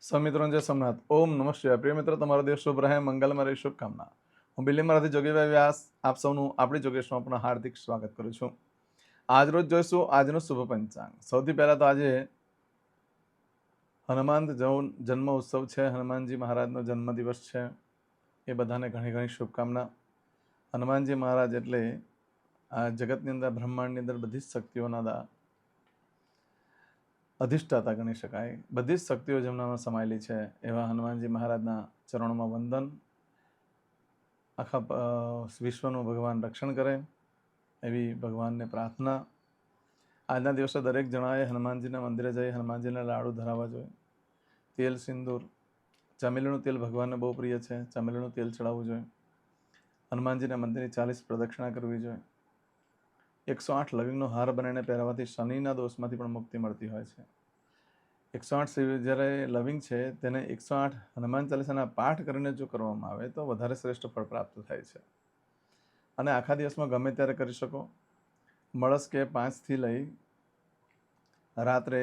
સમિત્રોને સોમનાથ. ઓમ નમઃ શિવાય. પ્રિય મિત્રો, તમારો દિવસ શુભ રહે. મંગલમાં રહી. શુભકામના. હું બિલીમરાથી જોગીભાઈ વ્યાસ. આપ સૌનું આપણી જોગેશમાં પણ હાર્દિક સ્વાગત કરું છું. આજ રોજ જોઈશું આજનો શુભ પંચાંગ. સૌથી પહેલાં તો આજે હનુમાન જૌન જન્મ ઉત્સવ છે. હનુમાનજી મહારાજનો જન્મદિવસ છે. એ બધાને ઘણી ઘણી શુભકામના. હનુમાનજી મહારાજ એટલે આ જગતની અંદર, બ્રહ્માંડની અંદર બધી જ શક્તિઓના અધિષ્ઠાતા ગણી શકાય. બધી જ શક્તિઓ જેમનામાં સમાયેલી છે, એવા હનુમાનજી મહારાજના ચરણોમાં વંદન, આખા વિશ્વનું ભગવાન રક્ષણ કરે, એવી ભગવાનને પ્રાર્થના. આજના દિવસે દરેક જણાએ હનુમાનજીના મંદિરે જઈ હનુમાનજીને લાડુ ધરાવવા જોઈએ. તેલ સિંદૂર, ચમેલીનું તેલ ભગવાનને બહુ પ્રિય છે, ચમેલીનું તેલ ચડાવવું જોઈએ. હનુમાનજીના મંદિરની ચાલીસ પ્રદક્ષિણા કરવી જોઈએ. એકસો આઠ લવિંગનો હાર બનાવીને પહેરવાથી શનિના દોષમાંથી પણ મુક્તિ મળતી હોય છે. એકસો આઠ શિવ જ્યારે લવિંગ છે, તેને એકસો આઠ હનુમાન ચાલીસાના પાઠ કરીને જો કરવામાં આવે, તો વધારે શ્રેષ્ઠ ફળ પ્રાપ્ત થાય છે. અને આખા દિવસમાં ગમે ત્યારે કરી શકો. મળસ કે પાંચથી લઈ રાત્રે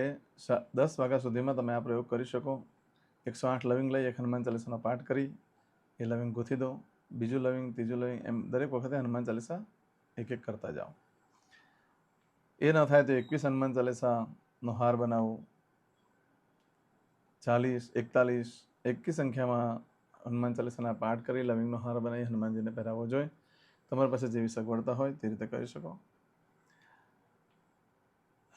દસ વાગ્યા સુધીમાં તમે આ પ્રયોગ કરી શકો. એકસો આઠ લવિંગ લઈ એક હનુમાન ચાલીસાનો પાઠ કરી, એ લવિંગ ગૂંથી દો. બીજું લવિંગ, ત્રીજું લવિંગ, એમ દરેક વખતે હનુમાન ચાલીસા એક એક કરતા જાઓ. એ ન થાય તો એકવીસ હનુમાન ચાલીસાનો હાર બનાવો. ચાલીસ, એકતાલીસ, એકી સંખ્યામાં હનુમાન ચાલીસાના પાઠ કરી, લવિંગનો હાર બનાવી, હનુમાનજીને પહેરાવવો જોઈએ. તમારી પાસે જેવી સગવડતા હોય તે રીતે કરી શકો.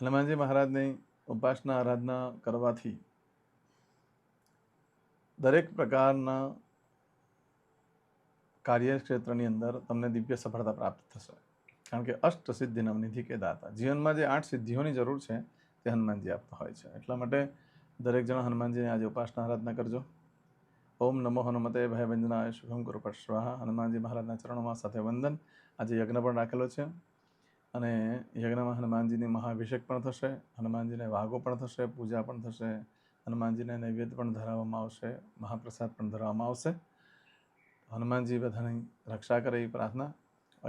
હનુમાનજી મહારાજની ઉપાસના, આરાધના કરવાથી દરેક પ્રકારના કાર્યક્ષેત્રની અંદર તમને દિવ્ય સફળતા પ્રાપ્ત થશે. કારણ કે અષ્ટ સિદ્ધિ નવનિધિ કે દાતા. જીવનમાં જે આઠ સિદ્ધિઓની જરૂર છે, તે હનુમાનજી આપતા હોય છે. એટલા માટે દરેક જણ હનુમાનજીની આજે ઉપાસના આરાધના કરજો. ઓમ નમો હનુમતે ભય વંદનાય શુભમ ગુરુ સ્વાહા. હનુમાનજી મહારાજના ચરણોમાં સાથે વંદન. આજે યજ્ઞ પણ રાખેલો છે. અને યજ્ઞમાં હનુમાનજીની મહાભિષેક પણ થશે, હનુમાનજીને વાઘો પણ થશે, પૂજા પણ થશે, હનુમાનજીને નૈવેદ્ય પણ ધરાવવામાં આવશે, મહાપ્રસાદ પણ ધરાવવામાં આવશે. હનુમાનજી બધાની રક્ષા કરે એ પ્રાર્થના.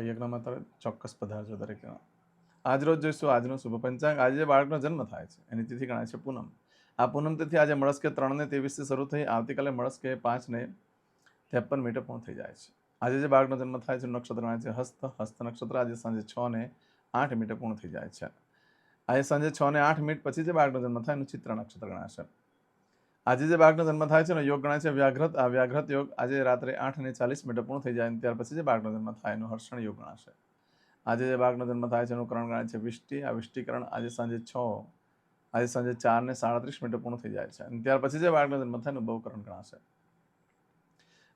યજ્ઞમાં તમે ચોક્કસ પધારજો દરેક આજરોજ આજ રોજ જોઈશું, આજનો શુભ પંચાંગ. આજે બાળકનો જન્મ થાય છે. એની તિથિ ગણાય છે પૂનમ. આ પૂનમ તિથિ આજે મળસ્કે ત્રણને ત્રેવીસથી શરૂ થઈ, આવતીકાલે મળસ્કે પાંચને ત્રેપન મિનિટે પૂર્ણ થઈ જાય છે. આજે જે બાળકનો જન્મ થાય છે, નક્ષત્ર ગણાય છે હસ્ત. હસ્ત નક્ષત્ર આજે સાંજે છ ને આઠ મિનિટે પૂર્ણ થઈ જાય છે. આજે સાંજે છ ને આઠ મિનિટ પછી જે બાળકનો જન્મ થાય, એનું ચિત્ર નક્ષત્ર ગણાશે. આજે જે બાળકનો જન્મ થાય છે ને યોગ ગણાય છે વ્યાઘ્રત. આ વ્યાઘ્રત યોગ આજે રાત્રે આઠ અને ચાલીસ મિનિટે પૂર્ણ થઈ જાય ત્યાર પછી જે બાળકનો જન્મ થાય એનો હર્ષણ યોગ ગણાશે. આજે જે બાળકનો જન્મ થાય છે એનું કરણ ગણાય છે વિષ્ટિ. આ વિષ્ટિકરણ આજે સાંજે છ, આજે સાંજે ચાર ને સાડત્રીસ મિનિટે પૂર્ણ થઈ જાય છે અને ત્યાર પછી જે બાળકનો જન્મ થાય એનું બહુકરણ ગણાશે.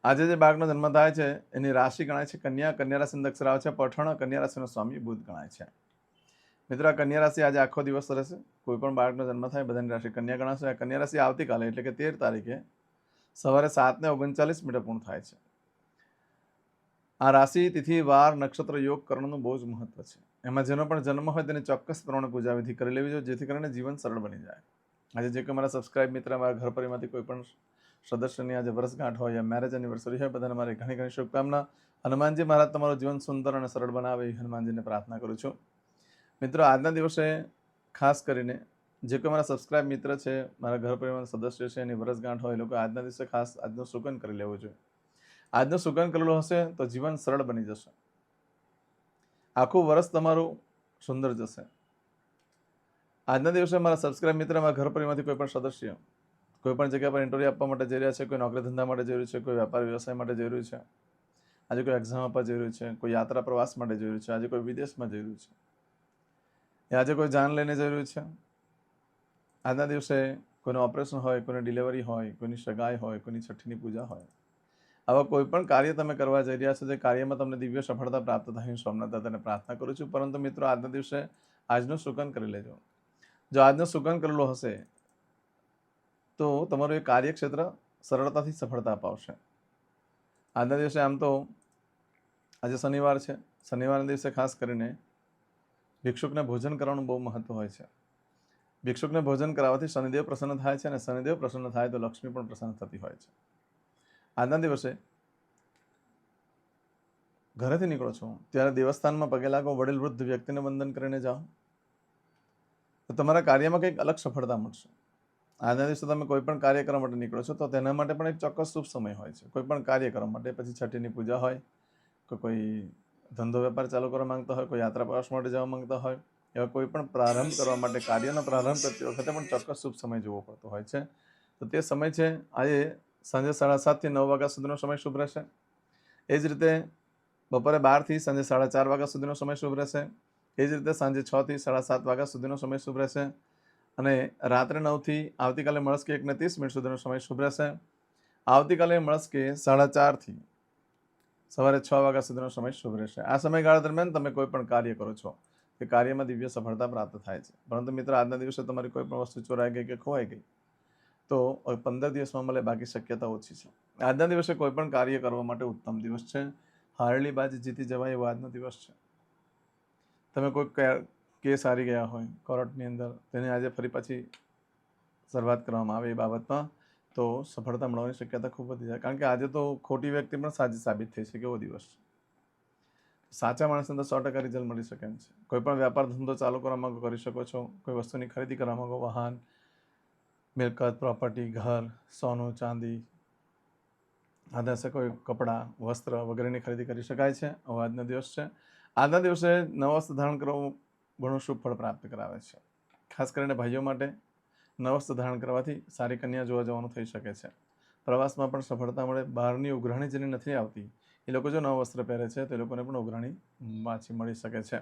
આજે જે બાળકનો જન્મ થાય છે એની રાશિ ગણાય છે કન્યા. કન્યા રાશિ દક્ષરાવ છે. પઠણ. કન્યા રાશિનો સ્વામી બુધ ગણાય છે. મિત્રો કન્યા રાશિ આજે આખો દિવસ રહેશે. કોઈ પણ બાળકનો જન્મ થાય, બધાની રાશિ કન્યા ગણાશે. આ કન્યા રાશિ આવતીકાલે, એટલે કે તેર તારીખે સવારે સાતને ઓગણચાલીસ મિનિટે પૂર્ણ થાય છે. આ રાશિ, તિથિ, વાર, નક્ષત્ર, યોગ કરણનું બહુ જ મહત્વ છે. એમાં જેનો પણ જન્મ હોય તેને ચોક્કસ ત્રણ પૂજા વિધિ કરી લેવી જોઈએ, જેથી કરીને જીવન સરળ બની જાય. આજે જે કોઈ મારા સબસ્ક્રાઇબ મિત્ર, મારા ઘર પરિવારમાંથી કોઈ પણ સદસ્યની આજે વર્ષગાંઠ હોય યા મેરેજ એનિવર્સરી હોય, બધાને મારી ઘણી ઘણી શુભકામના. હનુમાનજી મહારાજ તમારું જીવન સુંદર અને સરળ બનાવે હનુમાનજીને પ્રાર્થના કરું છું. મિત્રો, આજના દિવસે ખાસ કરીને જે કોઈ મારા સબસ્ક્રાઇબ મિત્ર છે, મારા ઘર પરિવારના સદસ્ય છે, એની વરસગાંઠ હોય, એ લોકો આજના દિવસે ખાસ આજનું સુગન કરી લેવું જોઈએ. આજનું સુગન કરેલું હશે તો જીવન સરળ બની જશે. આખું વર્ષ તમારું સુંદર જશે. આજના દિવસે મારા સબસ્ક્રાઇબ મિત્ર, મારા ઘર પરિવારમાંથી કોઈ પણ સદસ્ય, કોઈ પણ જગ્યા પર ઇન્ટરવ્યૂ આપવા માટે જઈ રહ્યા છે, કોઈ નોકરી ધંધા માટે જઈ છે, કોઈ વેપાર વ્યવસાય માટે જઈ છે, આજે કોઈ એક્ઝામ આપવા જઈ રહ્યું છે, કોઈ યાત્રા પ્રવાસ માટે રહ્યું છે, આજે કોઈ વિદેશમાં જઈ છે એ આજે કોઈ જાન લઈને જરૂર છે? આજના દિવસે કોઈનું ઓપરેશન હોય, કોઈની ડિલિવરી હોય, કોઈની સગાઈ હોય, કોઈની છઠ્ઠીની પૂજા હોય, આવા કોઈ પણ કાર્ય તમે કરવા જઈ રહ્યા છો, જે કાર્યમાં તમને દિવ્ય સફળતા પ્રાપ્ત થાય, હું સોમનાથ દાદાને પ્રાર્થના કરું છું. પરંતુ મિત્રો, આજના દિવસે આજનું સુકન કરી લેજો. જો આજનું સુકન કરેલું હશે, તો તમારું એ કાર્યક્ષેત્ર સરળતાથી સફળતા અપાવશે. આજના દિવસે આમ તો આજે શનિવાર છે. શનિવારના દિવસે ખાસ કરીને ભિક્ષુકને ભોજન કરવાનું બહુ મહત્વ હોય છે. ભિક્ષુકને ભોજન કરાવવાથી શનિદેવ પ્રસન્ન થાય છે અને શનિદેવ પ્રસન્ન થાય તો લક્ષ્મી પણ પ્રસન્ન થતી હોય છે. આજના દિવસે ઘરેથી નીકળો છો. ત્યારે દેવસ્થાનમાં પગે લાગો, વડીલ વૃદ્ધ વ્યક્તિને વંદન કરીને જાઓ. તો તમારા કાર્યમાં કંઈક અલગ સફળતા મળશે. આજના દિવસે તમે કોઈ પણ કાર્ય કરવા માટે નીકળો છો તો તેના માટે પણ એક ચોક્કસ શુભ સમય હોય છે. કોઈ પણ કાર્ય કરવા માટે, પછી છઠ્ઠીની પૂજા હોય કે કોઈ ધંધો વેપાર ચાલુ કરવા માંગતા હોય, કોઈ યાત્રા પ્રવાસ માટે જવા માંગતા હોય, એવા કોઈ પણ પ્રારંભ કરવા માટે, કાર્યનો પ્રારંભ કરતી વખતે પણ ચોક્કસ શુભ સમય જોવો પડતો હોય છે. તો તે સમય છે, આજે સાંજે સાડા સાતથી નવ વાગ્યા સુધીનો સમય શુભ રહેશે. એ જ રીતે બપોરે બારથી સાંજે સાડા ચાર વાગ્યા સુધીનો સમય શુભ રહેશે. એ જ રીતે સાંજે છથી સાડા સાત વાગ્યા સુધીનો સમય શુભ રહેશે. અને રાત્રે નવથી આવતીકાલે મળસ્કે એકને ત્રીસ મિનિટ સુધીનો સમય શુભ રહેશે. આવતીકાલે મળસ્કે સાડા ચારથી સવારે છ વાગ્યા સુધીનો સમય શુભ રહેશે. આ સમયગાળા દરમિયાન તમે કોઈ પણ કાર્ય કરો છો તે કાર્યમાં દિવ્ય સફળતા પ્રાપ્ત થાય છે. પરંતુ મિત્ર, આજના દિવસે તમારી કોઈ પણ વસ્તુ ચોરાઈ ગઈ કે ખોવાઈ ગઈ, તો પંદર દિવસમાં મળે બાકી શક્યતા ઓછી છે. આજના દિવસે કોઈ પણ કાર્ય કરવા માટે ઉત્તમ દિવસ છે. હારેલી બાજી જીતી જવાય એવો આજનો દિવસ છે. તમે કોઈ કેસ હારી ગયા હોય, કોર્ટની અંદર, તેને આજે ફરી પાછી શરૂઆત કરવામાં આવે એ બાબતમાં તો સફળતા મળવાની શક્યતા ખૂબ વધી જાય. કારણ કે આજે તો ખોટી વ્યક્તિ પણ સાચી સાબિત થઈ શકે એવો દિવસ સાચા માણસને તો સો ટકા રિઝલ્ટ મળી શકે એમ છે. કોઈ પણ વ્યાપાર ધંધો ચાલુ કરવા માંગો, કરી શકો છો. કોઈ વસ્તુની ખરીદી કરવા માંગો, વાહન, મિલકત પ્રોપર્ટી ઘર, સોનું, ચાંદી આ દિવસે કોઈ કપડાં, વસ્ત્ર વગેરેની ખરીદી કરી શકાય છે. હવે આજનો દિવસ છે. આજના દિવસે નવા વસ્ત્ર ધારણ કરવું ઘણું શુભ પ્રાપ્ત કરાવે છે. ખાસ કરીને ભાઈઓ માટે નવ વસ્ત્ર ધારણ કરવાથી સારી કન્યા જોવા જવાનું થઈ શકે છે. પ્રવાસમાં પણ સફળતા મળે. બહારની ઉઘરાણી જેને નથી આવતી, એ લોકો જો નવ વસ્ત્ર પહેરે છે, તો એ લોકોને પણ ઉઘરાણી પાછી મળી શકે છે.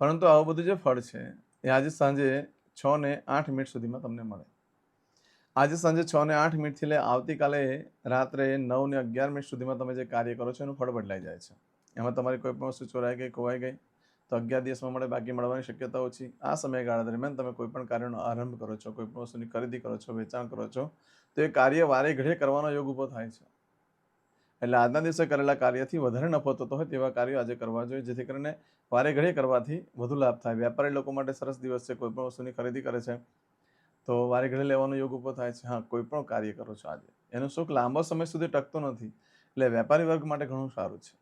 પરંતુ આવું બધું જે ફળ છે, એ આજે સાંજે છ ને આઠ મિનિટ સુધીમાં તમને મળે. આજે સાંજે છ ને આઠ મિનિટથી લઈ આવતીકાલે રાત્રે નવ ને અગિયાર મિનિટ સુધીમાં તમે જે કાર્ય કરો છો, એનું ફળ બદલાઈ જાય છે. એમાં તમારી કોઈ પણ વસ્તુ ચોરાઈ ગઈ, ખોવાઈ ગઈ તો અગિયાર દિવસમાં મળે, બાકી મળવાની શક્યતા ઓછી. આ સમયગાળા દરમિયાન તમે કોઈ પણ કાર્યનો આરંભ કરો છો, કોઈ પણ વસ્તુની ખરીદી કરો છો, વેચાણ કરો છો, તો એ કાર્ય વારે ઘડીએ કરવાનો યોગ ઊભો થાય છે. એટલે આજના દિવસે કરેલા કાર્યથી વધારે નફો થતો હોય તેવા કાર્યો આજે કરવા જોઈએ, જેથી કરીને વારે ઘડીએ કરવાથી વધુ લાભ થાય. વ્યાપારી લોકો માટે સરસ દિવસ છે, કોઈ પણ વસ્તુની ખરીદી કરે છે, તો વારે ઘડે લેવાનો યોગ ઊભો થાય છે. હા, કોઈ પણ કાર્ય કરો છો આજે. એનું સુખ લાંબો સમય સુધી ટકતો નથી. એટલે વેપારી વર્ગ માટે ઘણું સારું છે.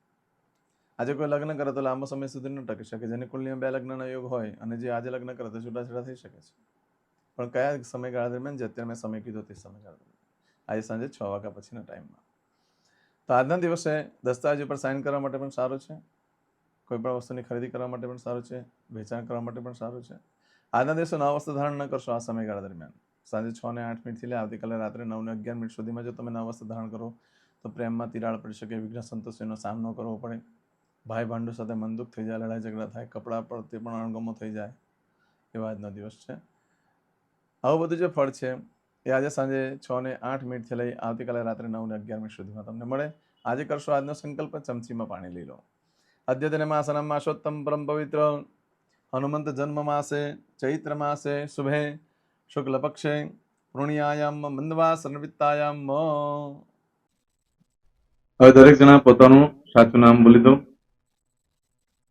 આજે કોઈ લગ્ન કરે તો લાંબો સમય સુધી ન ટકી શકે. જેની કુલની બે લગ્નના યોગ હોય અને જે આજે લગ્ન કરે તો છૂટાછેડા થઈ શકે છે. પણ કયા સમયગાળા દરમિયાન? જે અત્યારે મેં સમય કીધો તે સમયગાળા દરમિયાન. આજે સાંજે છ વાગ્યા પછીના ટાઈમમાં. તો આજના દિવસે દસ્તાવેજ ઉપર સાઇન કરવા માટે પણ સારું છે. કોઈ પણ વસ્તુની ખરીદી કરવા માટે પણ સારું છે. વેચાણ કરવા માટે પણ સારું છે. આજના દિવસે નવા વસ્તુ ધારણ ન કરશો આ સમયગાળા દરમિયાન. સાંજે છ ને આઠ મિનિટથી લે આવતીકાલે રાત્રે નવ ને અગિયાર મિનિટ સુધીમાં જો તમે નવા વસ્તુ ધારણ કરો, તો પ્રેમમાં તિરાડ પડી શકે, વિઘ્ન સંતોષીનો સામનો કરવો પડે. ભાઈ ભાંડુ સાથે મનદુખ થઈ જાય, લડાઈ ઝઘડા થાય, કપડાં પર તે પણ અણગમો થઈ જાય એવા આજનો દિવસ છે. આવું બધું જે ફળ છે, એ આજે સાંજે છ ને આઠ મિનિટથી લઈ આવતીકાલે રાત્રે નવ ને અગિયાર મિનિટ સુધીમાં તમને મળે. આજે કરશો આજનો સંકલ્પ, ચમચીમાં પાણી લઈ લો. અદ્યતન માસનમ માસોત્તમ પરમ પવિત્ર, હનુમંત જન્મ માસે, ચૈત્ર માસે, શુભે, શુક્લ પક્ષે પૂર્ણિયાયામ મંદવા સન્વિત્તાયામ હવે દરેક જણા પોતાનું સાચું નામ બોલી દો.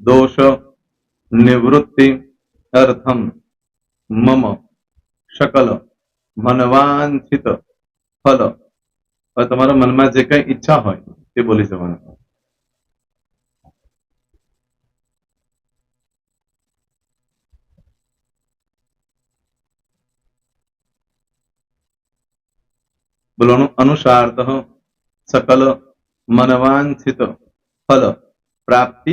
દોષ નિવૃત્તિ અર્થમ મમ શકલ મનવાંછિત ફલ તમારા મનમાં જે કઈ ઈચ્છા હોય, તે બોલી જવાનું. બોલવાનું અનુસાર્થ સકલ મનવાંછિત ફલ પ્રાપ્તિ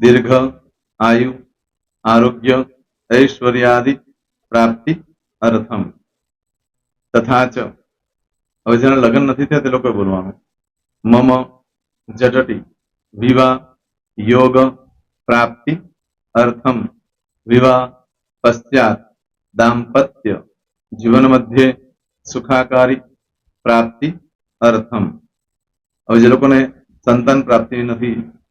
દીર્ઘ આયુ આરોગ્ય ઐશ્વર્યાદિ પ્રાપ્તિ અર્થમ તથા ચ હવે જેના લગ્ન નથી થયા તે લોકોએ બોલવાનું મમ જટટી વિવાહ યોગ પ્રાપ્તિ અર્થમ વિવાહ પશ્ચાત દાંપત્ય જીવન મધ્યે સુખાકારી પ્રાપ્તિ અર્થમ હવે જે લોકોને સંતાન પ્રાપ્તિ નથી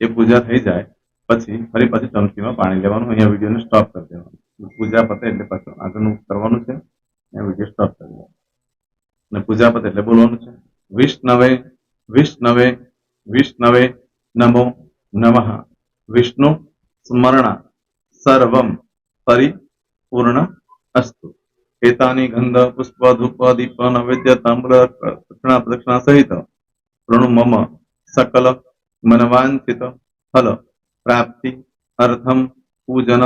એ પૂજા થઈ જાય પછી ફરી પાછી ચમચીમાં પાણી લેવાનું અહીંયા વિડીયોને સ્ટોપ કરી દેવાનું પૂજા પતે એટલે પાછું આગળનું કરવાનું છે અહીંયા વીડિયો સ્ટોપ કરી દેવાનો અને પૂજા પતે એટલે બોલવાનું છે વિષ્ણવે વિષ્ણવે વિષ્ણવે નમો નમઃ વિષ્ણુ સ્મરણા સર્વમ પરિપૂર્ણ અસ્તુ એતાની ગંધ પુષ્પ ધૂપ દીપ નૈવેદ્ય તાંબ્ર દક્ષિણા પ્રદક્ષિણા સહિત પ્રણુ મમ સકલ મનવાંછિત ફલ પ્રાપ્તિ અર્થમ પૂજન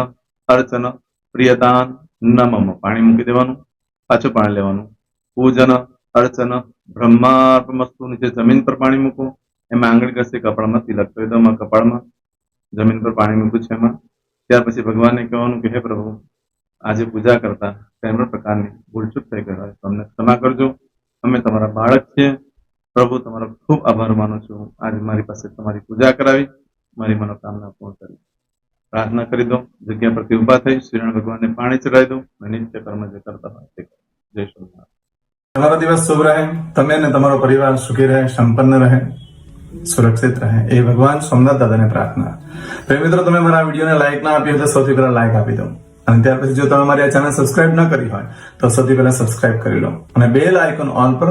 અર્ચન પ્રિયતાન નમમ પાણી મૂકી દેવાનું પાછું પાણી લેવાનું પૂજન અર્ચન બ્રહ્માર્પમસ્તુ નીચે જમીન પર પાણી મૂકો એમાં આંગળી ઘસે કપાળમાં તિલક કરી દો કપાળમાં જમીન પર પાણી મૂક્યું છે એમાં ત્યાર પછી ભગવાનને કહેવાનું કે હે પ્રભુ આજે પૂજા કરતા કોઈ પ્રકારની ભૂલચૂક થઈ ગઈ હોય તો ક્ષમા કરજો અમે તમારા બાળક છીએ પ્રભુ, તમારો ખૂબ આભાર માનું છું. આજે મારી પાસે તમારી પૂજા કરાવી, મારી મનોકામના પૂર્ણ કરી. પ્રાર્થના કરી દો જગ્યા પરથી ઊભા થઈ શ્રીરણ ભગવાનને પાણી ચડાવી દો નિત્ય કર્મ જે કરતા હોય તે જય શ્રી તમારો દિવસ શુભ રહે. તમે અને તમારો પરિવાર સુખી રહે, સંપન્ન રહે, સુરક્ષિત રહે. એ ભગવાન સોમનાથ દાદાને પ્રાર્થના. પ્રેમ મિત્રો, તમે મારા વિડીયોને લાઈક ના આપી હોય તો સૌથી પહેલા લાઈક આપી દો. અને ત્યાર પછી જો તમે મારી આ ચેનલ સબસ્ક્રાઇબ ન કરી હોય, તો સૌથી પહેલા સબસ્ક્રાઇબ કરી લો. અને બેલ આઇકોન ઓલ પર